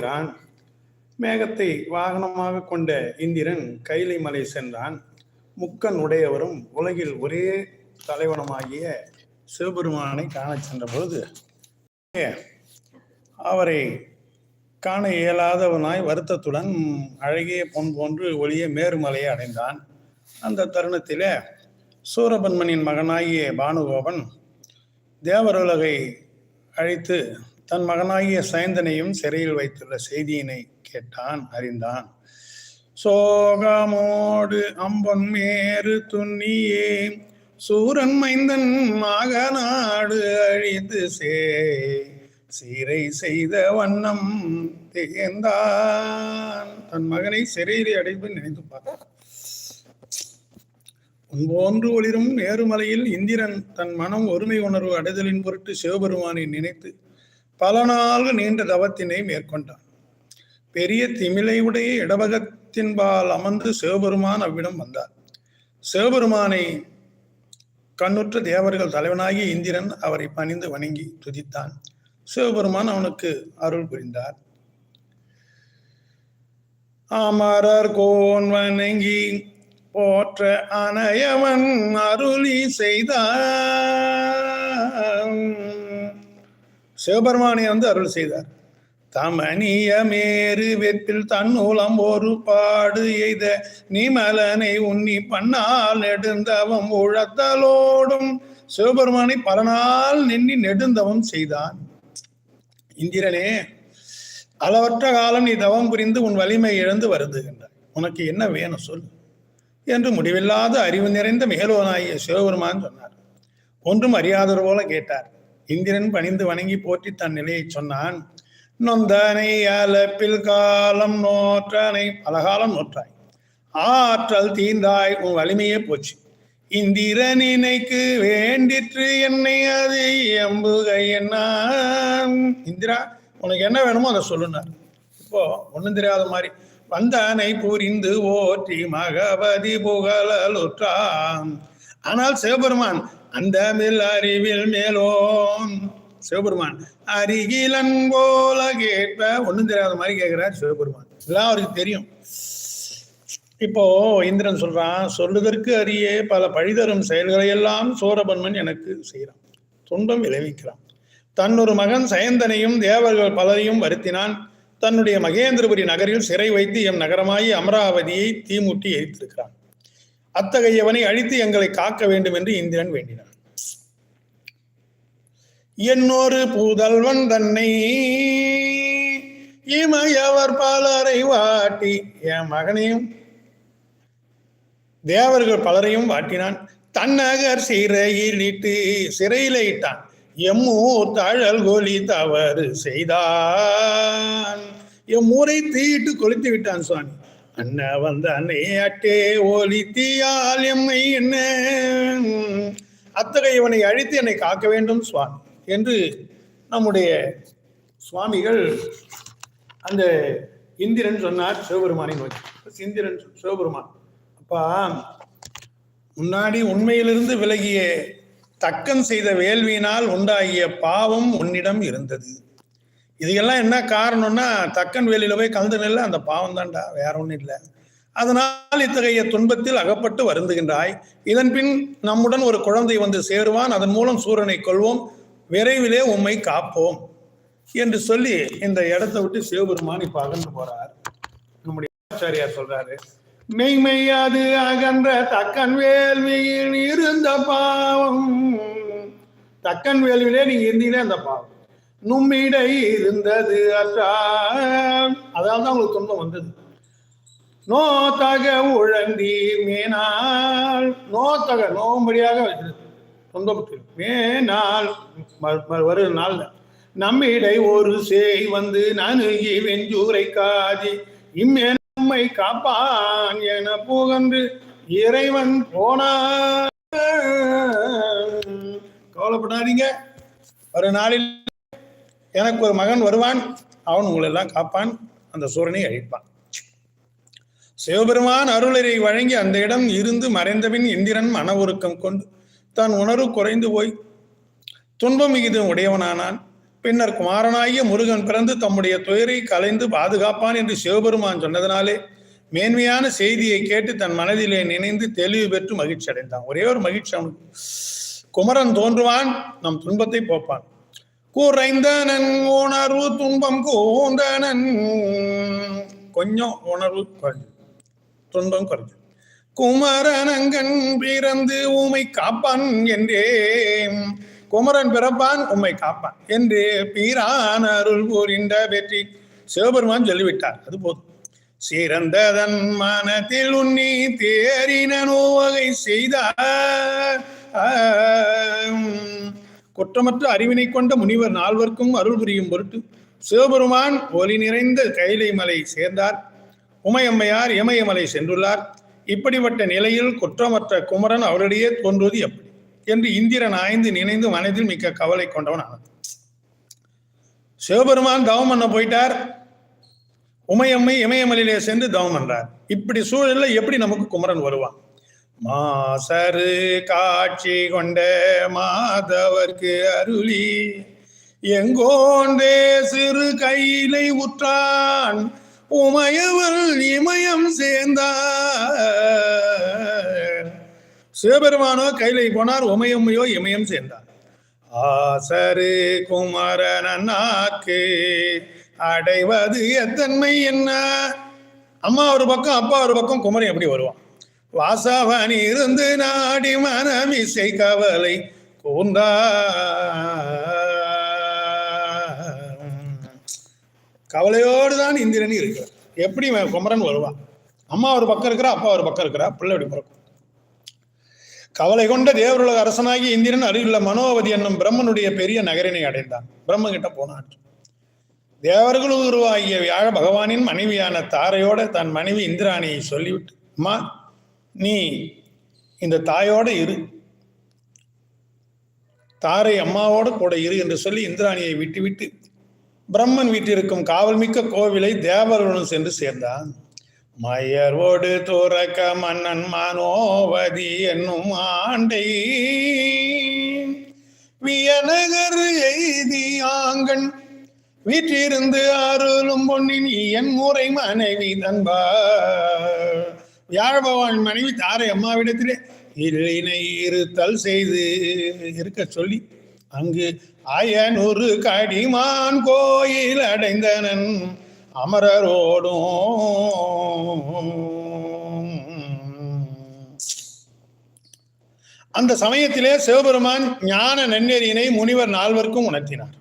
சென்றான் மேகத்தை வாகனமாக கொண்ட இந்திரன் கைலை மலை சென்றான். முக்கன் உடையவரும் உலகில் ஒரே தலைவனமாகிய சிவபெருமானை காணச் சென்றபோது அவரை காண இயலாதவனாய் வருத்தத்துடன் அழகிய பொன் போன்று ஒளிய மேருமலையை அடைந்தான். அந்த தருணத்திலே சூரபன்மனின் மகனாகிய பானுகோபன் தேவருலகை அழைத்து தன் மகனாகிய சயந்தனையும் சிறையில் வைத்துள்ள செய்தியினை கேட்டான் அறிந்தான். சோகமோடு அம்பன் மேறு துண்ணியே சூரன் மைந்தன் மகநாடு அழிந்து சே சீரை செய்த வண்ணம் திகழ்ந்தான். தன் மகனை சிறையிலே அடைப்பு நினைத்து பார்த்தான். உன்போன்று ஒளிரும் நேருமலையில் இந்திரன் தன் மனம் ஒருமை உணர்வு அடைதலின் பொருட்டு சிவபெருமானை நினைத்து பல நாள்கள் நீண்ட தவத்தினை மேற்கொண்டான். பெரிய திமிலையுடைய இடவகத்தின்பால் அமர்ந்து சிவபெருமான் அவ்விடம் வந்தார். சிவபெருமானை கண்ணுற்ற தேவர்கள் தலைவனாகிய இந்திரன் அவரை பணிந்து வணங்கி துதித்தான். சிவபெருமான் அவனுக்கு அருள் புரிந்தார். அமரர் கோன் வணங்கி போற்ற அனையவன் அருளி செய்தான் சிவபெருமானை வந்து அருள் செய்தார். தமணிய மேரு வெற்றில் தன்னூலம் ஒரு பாடு எய்த நிமலனை உன்னி பண்ணால் நெடுந்தவம் உழத்தலோடும். சிவபெருமானை பல நாள் நின்னி நெடுந்தவம் செய்தான். இந்திரனே அளவற்ற காலம் நீ தவம் புரிந்து உன் வலிமை இழந்து வருதுகின்றாய் உனக்கு என்ன வேணும் சொல் என்று முடிவில்லாத அறிவு நிறைந்த மேலோனாகிய சிவபெருமான் சொன்னார். ஒன்றும் அறியாதவர் போல கேட்டார். இந்திரன் பணிந்து வணங்கி போற்றி தன் நிலையை சொன்னான் நொந்தனை அலப்பில் காலம் நோற்றனை பலகாலம் நோற்றாய் ஆற்றல் தீந்தாய் உன் வலிமையே போச்சு. இந்திர நினைக்கு வேண்டிற்று என்னை அது எம்புகை என்ன இந்திரா உனக்கு என்ன வேணுமோ அதை சொல்லுனார் இப்போ ஒன்றும் தெரியாத மாதிரி வந்தானை புரிந்து ஓற்றி மகபதி புகழலுற்றான். ஆனால் சிவபெருமான் அந்த மில் அறிவில் மேலோன். சிவபெருமான் அருகிலன் போல கேட்ப. ஒண்ணும் தெரியாத மாதிரி கேட்கிறார் சிவபெருமான். இதெல்லாம் அவருக்கு தெரியும். இப்போ இந்திரன் சொல்றான் சொல்லுதற்கு அறியே பல பழிதரும் செயல்களை எல்லாம் சோரபன்மன் எனக்கு செய்கிறான். துன்பம் விளைவிக்கிறான். தன்னொரு மகன் சயந்தனையும் தேவர்கள் பலரையும் வருத்தினான். தன்னுடைய மகேந்திரபுரி நகரில் சிறை வைத்து எம் நகரமாயி அமராவதியை தீமுட்டி எரித்திருக்கிறான். அத்தகையவனை அழித்து எங்களை காக்க வேண்டும் என்று இந்திரன் வேண்டினான். என்னொரு புதல்வன் தன்னை இமையவர் பலரை வாட்டி என் மகனையும் தேவர்கள் பலரையும் வாட்டினான். தன்னகர் சிறையில் இட்டு சிறையில இட்டான். எம்மூர் தழல் கோலி தவறு செய்தான். எம்மூரை தீட்டு கொளுத்து விட்டான் சுவாமி. என்ன வந்த அன்னை அட்டே ஒலித்தியால் எம்மை என்ன? அத்தகையவனை அழித்து என்னை காக்க வேண்டும் சுவாமி என்று நம்முடைய சுவாமிகள் அந்த இந்திரன் சொன்னார் சிவபெருமானை நோக்கி. இந்திரன் சிவபெருமான் அப்பா முன்னாடி உண்மையிலிருந்து விலகிய தக்கம் செய்த வேள்வியினால் உண்டாகிய பாவம் உன்னிடம் இருந்தது. இதுக்கெல்லாம் என்ன காரணம்னா தக்கன் வேலியில போய் கலந்து நெல்ல அந்த பாவம் தான்டா வேற ஒன்றும் இல்லை. அதனால் இத்தகைய துன்பத்தில் அகப்பட்டு வருந்துகின்றாய். இதன் பின் நம்முடன் ஒரு குழந்தை வந்து சேருவான். அதன் மூலம் சூரனை கொள்வோம் விரைவிலே உம்மை காப்போம் என்று சொல்லி இந்த இடத்தை விட்டு சிவபெருமான் இப்ப அகன்று போறார். நம்முடைய ஆச்சாரியார் சொல்றாரு மெய்மையாது அகன்ற தக்கன் வேள்வியில் இருந்த பாவம். தக்கன் வேள்வியிலே நீங்க இருந்தீங்கன்னா அந்த பாவம். நும்மிடை இருந்தது அற்றால் அதால் தான் உங்களுக்கு துன்பம் வந்தது. நோத்தக உழந்தி மேனால். நோத்தக நோம்படியாக வைக்கிறது துன்பப்பட்டு மேனால். ம- ம- வருகிற நாள்ல. நம்மிடை ஒரு சேய் வந்து நனுகி வெஞ்சூரை காதி இம்மே நம்மை காப்பான் என புகன்று இறைவன் போனான். கவலைப்படாதீங்க. ஒரு நாளில் எனக்கு ஒரு மகன் வருவான். அவன் உங்களை எல்லாம் காப்பான். அந்த சூரனை அழிப்பான். சிவபெருமான் அருளரை வழங்கி அந்த இடம் இருந்து மறைந்தபின் இந்திரன் மன உருக்கம் கொண்டு தான் உணர்வு குறைந்து போய் துன்பம் மிகுதும் உடையவனானான். பின்னர் குமாரனாகிய முருகன் பிறந்து தம்முடைய துயரை கலைந்து பாதுகாப்பான் என்று சிவபெருமான் சொன்னதனாலே மேன்மையான செய்தியை கேட்டு தன் மனதிலே நினைந்து தெளிவு பெற்று மகிழ்ச்சி அடைந்தான் ஒரே ஒரு மகிழ்ச்சி அவனுக்கு. குமரன் தோன்றுவான் நம் துன்பத்தை போப்பான். குறைந்தனன் உணர்வு துன்பம் கூந்தனன். கொஞ்சம் உணர்வு குறைஞ்சு துன்பம் குறைஞ்சு குமரனங்கன் பிறந்து உமை காப்பான் என்றே. குமரன் பிறப்பான் உம்மை காப்பான் என்று. பீரான் அருள் புரிந்த வெற்றி. சிவபெருமான் சொல்லிவிட்டார் அது போதும். சிறந்ததன் மனத்தில் உன்னி தேறின நோவகை செய்தார். குற்றமற்ற அறிவினை கொண்ட முனிவர் நால்வர்க்கும் அருள் புரியும் பொருட்டு சிவபெருமான் ஒலி நிறைந்த கைலை மலை சேர்ந்தார். உமையம்மையார் இமயமலை சென்றுள்ளார். இப்படிப்பட்ட நிலையில் குற்றமற்ற குமரன் அவரிடையே தோன்றுவது எப்படி? என்று இந்திரன் ஆய்ந்து நினைந்து மனதில் மிக்க கவலை கொண்டவன் ஆனது சிவபெருமான் தவம் பண்ண போயிட்டார். உமையம்மை இமயமலையிலே சென்று தவம் பண்றார். இப்படி சூழலில் எப்படி நமக்கு குமரன் வருவான்? மாசரு காட்சி கொண்ட மாதவர்க்கு அருளி. எங்கோண்டே சிறு கையிலை உற்றான் உமையவள் இமயம் சேர்ந்தார் சிவபெருமானோ கைலை போனார் உமையம்மையோ இமயம் சேர்ந்தார். ஆசரு குமரனாக்கு அடைவது எத்தன்மை என்ன? அம்மா ஒரு பக்கம் அப்பா ஒரு பக்கம் குமரன் எப்படி வருவான்? வாசவன் இருந்து நாடி மனமிசை கவலை கூந்தா கவலையோடு தான் இந்திரன் இருக்கிறார். எப்படி குமரன் வருவான்? அம்மா ஒரு பக்கம் இருக்கிறா அப்பா ஒரு பக்கம் இருக்கிறா பிள்ளை எப்படி பிறக்கும்? கவலை கொண்ட தேவருலக அரசனாகி இந்திரன் அருகிலுள்ள மனோவதி என்னும் பிரம்மனுடைய பெரிய நகரினை அடைந்தான். பிரம்ம கிட்ட போனான். தேவர்கள் உருவாகிய வியாழ பகவானின் மனைவியான தாரையோட தன் மனைவி இந்திராணியை சொல்லிவிட்டு அம்மா நீ இந்த தாயோடு இரு. தாரை அம்மாவோட கூட இரு என்று சொல்லி இந்திராணியை விட்டுவிட்டு பிரம்மன் வீட்டிற்கும் காவல்மிக்க கோவிலை தேவர்களுடன் சென்று சேர்ந்தான். மயர்வோடு துறக்க மன்னன் மனோவதி என்னும் ஆண்டை வியநகர் எய்தி ஆங்கன் வீற்றிருந்து அருளும் பொன்னின் என் முறை மனைவி தன்பார். வியாழ பகவான் மனைவி? தாரை அம்மாவிடத்திலே இல்லினை இருத்தல் செய்து இருக்க சொல்லி அங்கு அயனூறு கடிமான் கோயில் அடைந்தனன் அமரரோடும். அந்த சமயத்திலே சிவபெருமான் ஞான நன்னெறியினை முனிவர் நால்வருக்கும் உணர்த்தினார்.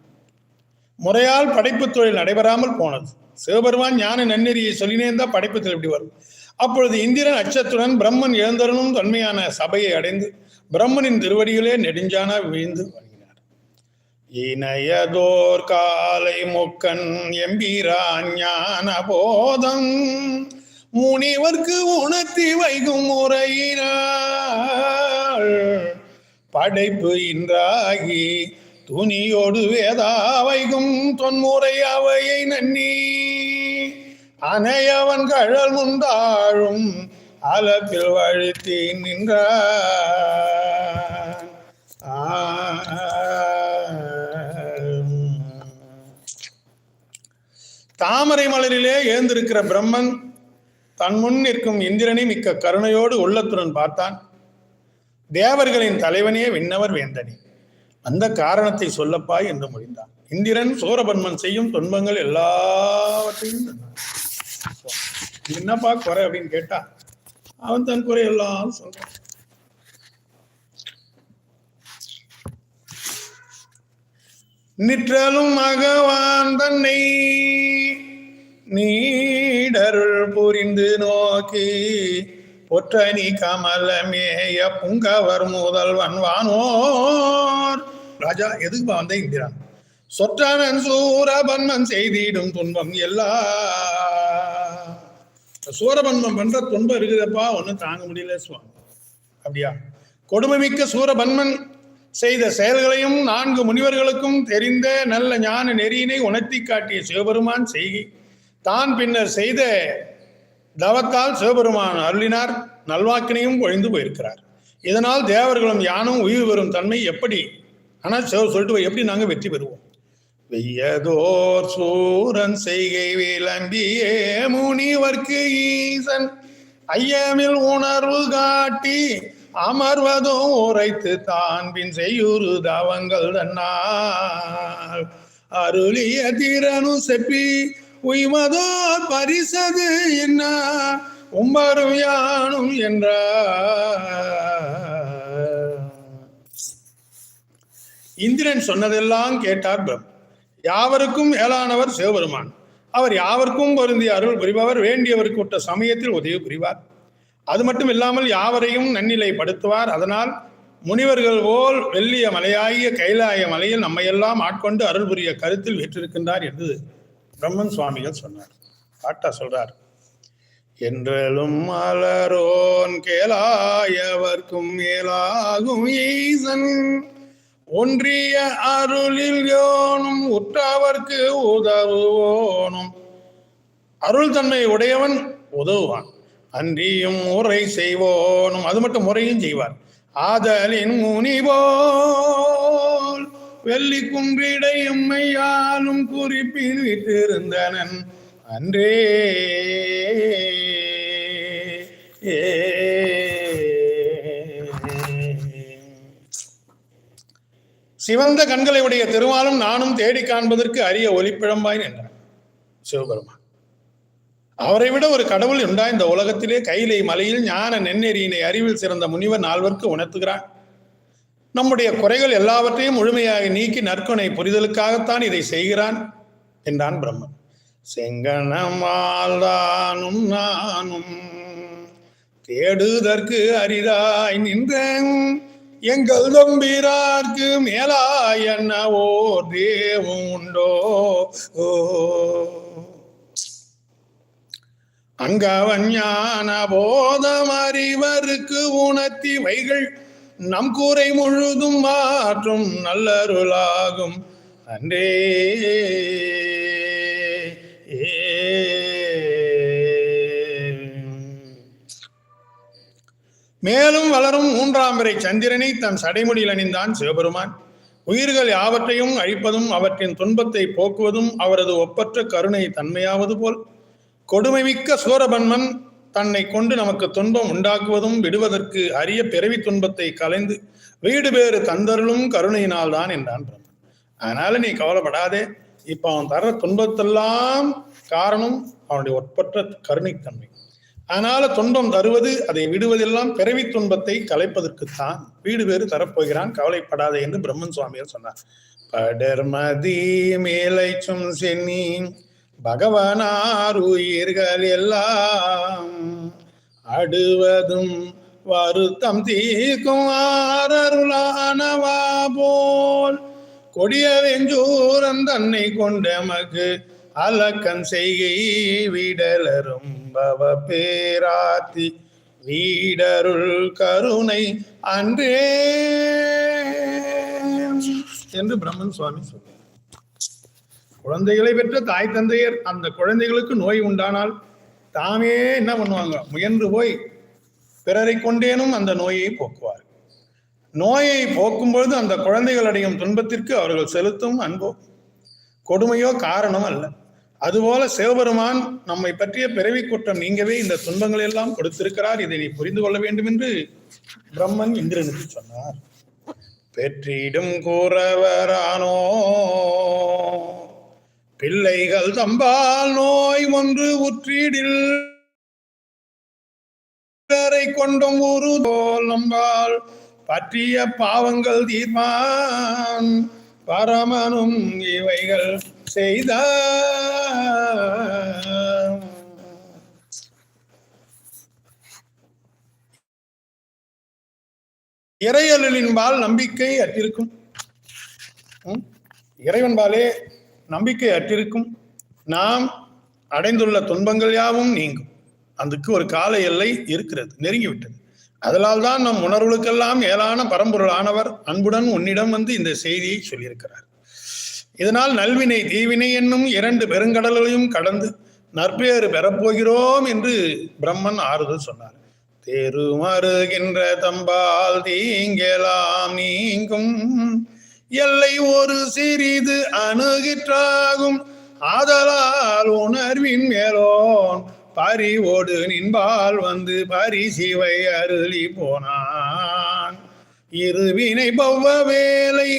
முறையால் படைப்பு தொழில் நடைபெறாமல் போனது. சிவபெருமான் ஞான நன்னெறியை சொல்லினே இருந்தால் படைப்பு தொழில் எப்படி வரும். அப்பொழுது இந்திரன் அச்சத்துடன் பிரம்மன் எழுந்தருளும் தன்மையான சபையை அடைந்து பிரம்மனின் திருவடிகளே நெடுஞ்சானா விழுந்து வணங்கினார் இணையதோர் காலை முக்கன் எம்பீரான் ஞான போதம் முனிவர்க்கு உணர்த்தி வைகும் முறையினாள் படைப்பு இன்றாகி துணியோடு வேதா வைகும் தொன்முறை அவையை நன்னி அணையவன் கழல் முந்தாழும் அலப்பில் வழுத்தி நின்ற. தாமரை மலரிலே ஏந்திருக்கிற பிரம்மன் தன் முன் நிற்கும் இந்திரனை மிக்க கருணையோடு உள்ளத்துடன் பார்த்தான். தேவர்களின் தலைவனே விண்ணவர் வேந்தனே. அந்த காரணத்தை சொல்லப்பா என்று முடிந்தான். இந்திரன் சூரபன்மன் செய்யும் துன்பங்கள் எல்லாவற்றையும் சொன்னான். என்னப்பா குறை அப்படின்னு கேட்டா அவன் தன் குறை எல்லாம் சொல்றான். நிற்றலும் மகவான் தன்னை நீடருள் புரிந்து நோக்கி பொற்றனி கமலமேய புங்கவர் முதல்வன் வானோர். ராஜா எதுக்கு வந்த இந்திரா சொற்றனன் சூரபன்மன் செய்திடும் துன்பம் எல்லாம் சூரபன்மன் பண்ற துன்பம் இருக்குதப்பா ஒன்றும் தாங்க முடியல சுவாமி. அப்படியா? கொடுமைமிக்க சூரபன்மன் செய்த செயல்களையும் நான்கு முனிவர்களுக்கும் தெரிந்த நல்ல ஞான நெறியினை உணர்த்தி காட்டிய சிவபெருமான் செய்கி. தான் பின்னர் செய்த தவத்தால் சிவபெருமான் அருளினார் நல்வாக்கினையும் பொழிந்து போயிருக்கிறார். இதனால் தேவர்களும் யானும் உயிர் பெறும் தன்மை எப்படி? ஆனால் சிவ சொல்லிட்டு எப்படி நாங்கள் வெற்றி பெறுவோம்? வெய்யதோர் சூரன் செய்கை விளம்பியே முனிவர்க்கு ஈசன். ஐயமில் உணர்வு காட்டி அமர்வதும் உரைத்து தான் பின் செய்யுறு தவங்கள் தன்னால். அருளிய திறனு செப்பி உய்மதோ பரிசது என்ன? உம்பரும் யானும் என்றார் இந்திரன் சொன்னதெல்லாம் கேட்டார் பிரம்ம. யாவருக்கும் மேலானவர் சிவபெருமான். அவர் யாவருக்கும் பொருந்திய அருள் புரிபவர் வேண்டியவருக்கு விட்ட சமயத்தில் உதவி புரிவார். அது மட்டும் இல்லாமல் யாவரையும் நன்னிலைப்படுத்துவார். அதனால் முனிவர்கள் போல் வெள்ளிய மலையாகிய கைலாய மலையில் நம்மையெல்லாம் ஆட்கொண்டு அருள் புரிய கருத்தில் வெற்றிருக்கின்றார் என்று பிரம்மன் சுவாமிகள் சொன்னார். பாட்டா சொல்றார் என்றலும் மலரோன் கேளாயவர்க்கும் மேலாகும் ஈசன். ஒன்றிய அருளில் யோனும் உற்றவர்க்கு உதவுவோனும். அருள் தன்மை உடையவன் உதவுவான். அன்றியும் முறை செய்வோனும். அது மட்டும் முறையும் செய்வார். ஆதலின் முனிவோல் வெள்ளி குன்றிடையும் மையாலும் குறிப்பில் விட்டிருந்தனன். அன்றே சிவந்த கண்களை உடைய திருமாலும் நானும் தேடி காண்பதற்கு அரிய ஒளிப்பிழம்பாய் என்றான் சிவபெருமான். அவரை விட ஒரு கடவுள் உண்டா இந்த உலகத்திலே கைலை மலையில் ஞான நெண்ணெறியினை அறிவில் சிறந்த முனிவர் நால்வர்க்கு உணர்த்துகிறான். நம்முடைய குறைகள் எல்லாவற்றையும் முழுமையாக நீக்கி நற்குணை புரிதலுக்காகத்தான் இதை செய்கிறான் என்றான் பிரம்மன். செங்கனமால்தானும் நானும் தேடுதற்கு அரிதாய் நின்றேன். எங்கள் தம்பிரார்க்கு மேலாய் என்ன ஓர் தேவம் உண்டோ? ஓ. அங்கவன் ஞான போதம் அறிவருக்கு உணர்த்தி வைகள் நம் கூரை முழுதும் மாற்றும் நல்லருளாகும். அன்றே. மேலும் வளரும் மூன்றாம் பிறை சந்திரனை தன் சடைமுடியில் அணிந்தான் சிவபெருமான். உயிர்கள் யாவற்றையும் அழிப்பதும் அவற்றின் துன்பத்தை போக்குவதும் அவரது ஒப்பற்ற கருணை தன்மையாவது போல். கொடுமைமிக்க சூரபன்மன் தன்னை கொண்டு நமக்கு துன்பம் உண்டாக்குவதும் விடுவதற்கு அரிய பிறவி துன்பத்தை கலைந்து வீடு பேறு தந்தருளும் கருணையினால் தான் என்றான் பிரம்மன். அதனால நீ கவலைப்படாதே. இப்ப அவன் தர துன்பத்தெல்லாம் காரணம் அவனுடைய ஒப்பற்ற கருணைத்தன்மை. அதனால துன்பம் தருவது அதை விடுவதெல்லாம் பிறவி துன்பத்தை கலைப்பதற்குத்தான். வீடு பேறு தரப்போகிறான் கவலைப்படாதே என்று பிரம்மன் சுவாமியார் சொன்னார். படர்மதி மேலைச்சும் சென்னி பகவானார் உயிர்கள் எல்லாம் அடுவதும் வருத்தம் தீர்க்கும் ஆரருளானவா போல். கொடிய வெஞ்சூரன் தன்னை கொண்டமக்கு அலக்கன் செய்கை விடலரும். பவ பேராத்தி வீடருள் கருணை அன்றே. என்று பிரம்மன் சுவாமி சொன்னார் குழந்தைகளை பெற்ற தாய் தந்தையர் அந்த குழந்தைகளுக்கு நோய் உண்டானால் தாமே என்ன பண்ணுவாங்க? முயன்று போய் பிறரை கொண்டேனும் அந்த நோயை போக்குவார் நோயை போக்கும் பொழுது அந்த குழந்தைகள் அடையும் துன்பத்திற்கு அவர்கள் செலுத்தும் அன்போ கொடுமையோ காரணம் அல்ல அதுபோல சிவபெருமான் நம்மை பற்றிய பிறவி குற்றம் நீங்கவே இந்த துன்பங்கள் எல்லாம் கொடுத்திருக்கிறார். இதை நீ புரிந்து கொள்ள வேண்டும் என்று பிரம்மன் இந்திரனுக்கு சொன்னார். பெற்றிடும் கூறவரானோ பிள்ளைகள் தம்பால் நோய் ஒன்று உற்றிடில் கொண்டும் ஒரு தோல் நம்பால் பற்றிய பாவங்கள் தீர்மான் பரமனும் இவைகள் செய்த இறையலின்பால் நம்பிக்கை அற்றிருக்கும். இறைவன்பாலே நம்பிக்கை அற்றிருக்கும். நாம் அடைந்துள்ள துன்பங்கள் யாவும் நீங்கும். அதுக்கு ஒரு கால எல்லை இருக்கிறது நெருங்கிவிட்டது. அதனால் தான் நம் உணர்வுகளுக்கெல்லாம் மேலான பரம்பொருளானவர் அன்புடன் உன்னிடம் வந்து இந்த செய்தியை சொல்லியிருக்கிறார். இதனால் நல்வினை தீவினை என்னும் இரண்டு பெருங்கடல்களையும் கடந்து நற்பேறு பெறப்போகிறோம் என்று பிரம்மன் ஆறுதல் சொன்னார். தேருமருகின்ற தம்பால் தீங்கெலாம் நீங்கும். எல்லை ஒரு சிறிது அணுகிற்றாகும். ஆதலால் உணர்வின் மேலோன் பரிவோடு நின்பால் வந்து பரிசிவை அருளி போனான். இருவினை பவ்வ வேலை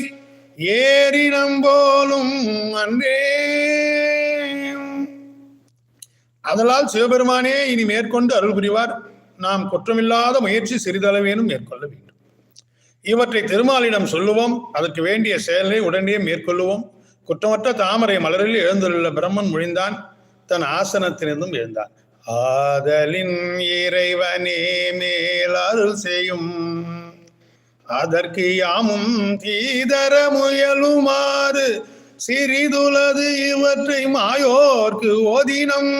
ஏறினம் போலும் அன்றே. அதனால் சிவபெருமானே இனி மேற்கொண்டு அருள் புரிவார். நாம் குற்றமில்லாத முயற்சி சிறிதளவேனும் மேற்கொள்ள வேண்டும். இவற்றை திருமாலிடம் சொல்லுவோம். அதற்கு வேண்டிய செயலை உடனே மேற்கொள்ளுவோம். குற்றமற்ற தாமரை மலரில் எழுந்துள்ள பிரம்மன் முழிந்தான். தன் ஆசனத்திலிருந்தும் எழுந்தான். ஆதலின் இறைவனே மேல் அருள் செய்யும். அதற்கு யாமும் தீதர முயலுமாறு சிறிதுலது இவற்றை மாயோர்க்கு ஓதினம்.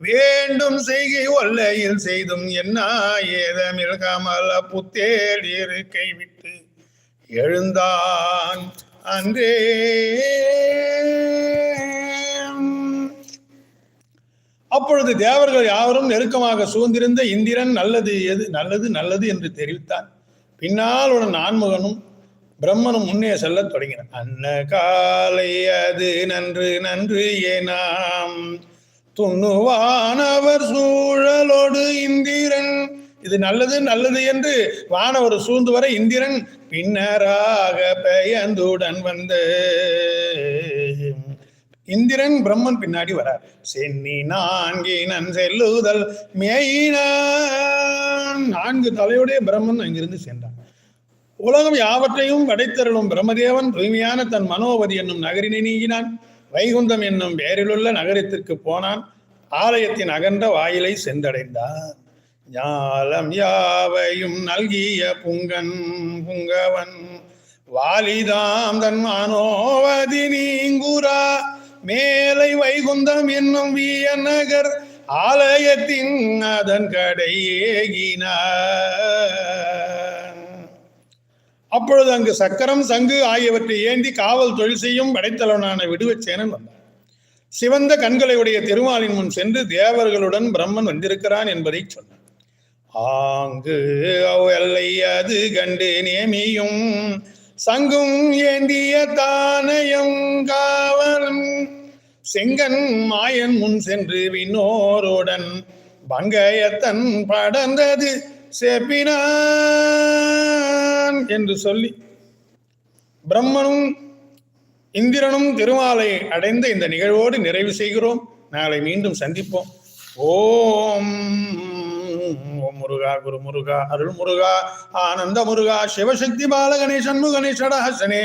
வேண்டும் செய்கை ஒல்லையில் செய்தும் என்ன ஏதமில் கமல புத்தேல் இருக்கை விட்டு எழுந்தான் அன்றே. அப்பொழுது தேவர்கள் யாவரும் நெருக்கமாக சூழ்ந்திருந்த இந்திரன் நல்லது எது நல்லது நல்லது என்று தெரிவித்தான். பின்னால் உடன் நான்முகனும் பிரம்மனும் முன்னே செல்லத் தொடங்கினான் அன்ன காலை அது நன்று நன்று ஏனாம் துண்ணுவானவர் சூழலோடு இந்திரன். இது நல்லது நல்லது என்று வானவர் சூழ்ந்து வர இந்திரன் பின்னராக பெயர்ந்துடன் வந்து. இந்திரன் பிரம்மன் பின்னாடி வரார். சென்னி நான்கினன் செல்லுதல் மேயினான். நான்கு தலையுடைய பிரம்மன் அங்கிருந்து சென்றான். உலகம் யாவற்றையும் படைத்தருளும் பிரம்மதேவன் தூய்மையான தன் மனோவதி என்னும் நகரினை நீங்கினான். வைகுந்தம் என்னும் வேரிலுள்ள நகரத்திற்கு போனான். ஆலயத்தின் அகன்ற வாயிலை சென்றடைந்தான். ஞாலம் யாவையும் நல்கிய புங்கன் புங்கவன் வாலிதாம் தன் மனோவதி நீங்குரா. மேலை வைகுந்தம் என்னும் விய நகர் ஆலயத்தின் அதன் கடை ஏகினார் அப்பொழுது அங்கு சக்கரம் சங்கு ஆகியவற்றை ஏந்தி காவல் தொழில் செய்யும் படைத்தலைவனான விடுவச்சேனன் வந்தான். சிவந்த கண்களை உடைய திருமாலின் முன் சென்று தேவர்களுடன் பிரம்மன் வந்திருக்கிறான் என்பதை சொன்னான். ஆங்கு எல்லை அது கண்டு நேமியும் சங்கும் ஏந்திய தானயம் காவலும். செங்கன் மாயன் முன் சென்று விண்ணோருடன் பங்கயத்தன் படர்ந்தது செப்பினான் என்று சொல்லி பிரம்மனும் இந்திரனும் திருமாலை அடைந்த இந்த நிகழ்வோடு நிறைவு செய்கிறோம். நாளை மீண்டும் சந்திப்போம். ஓம் ஓம் முருகா குரு முருகா அருள் முருகா ஆனந்த முருகா சிவசக்தி பால கணேசன் கணேசடஹசனே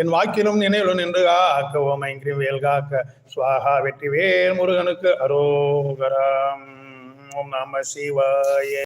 என் வாக்கிலும் நினைவிலும் நின்று காக்க ஓம் ஐங்கிரி வேல் காக்க சுவாகா வெற்றி வேல் முருகனுக்கு அரோகரம். ஓம் நம சிவாய.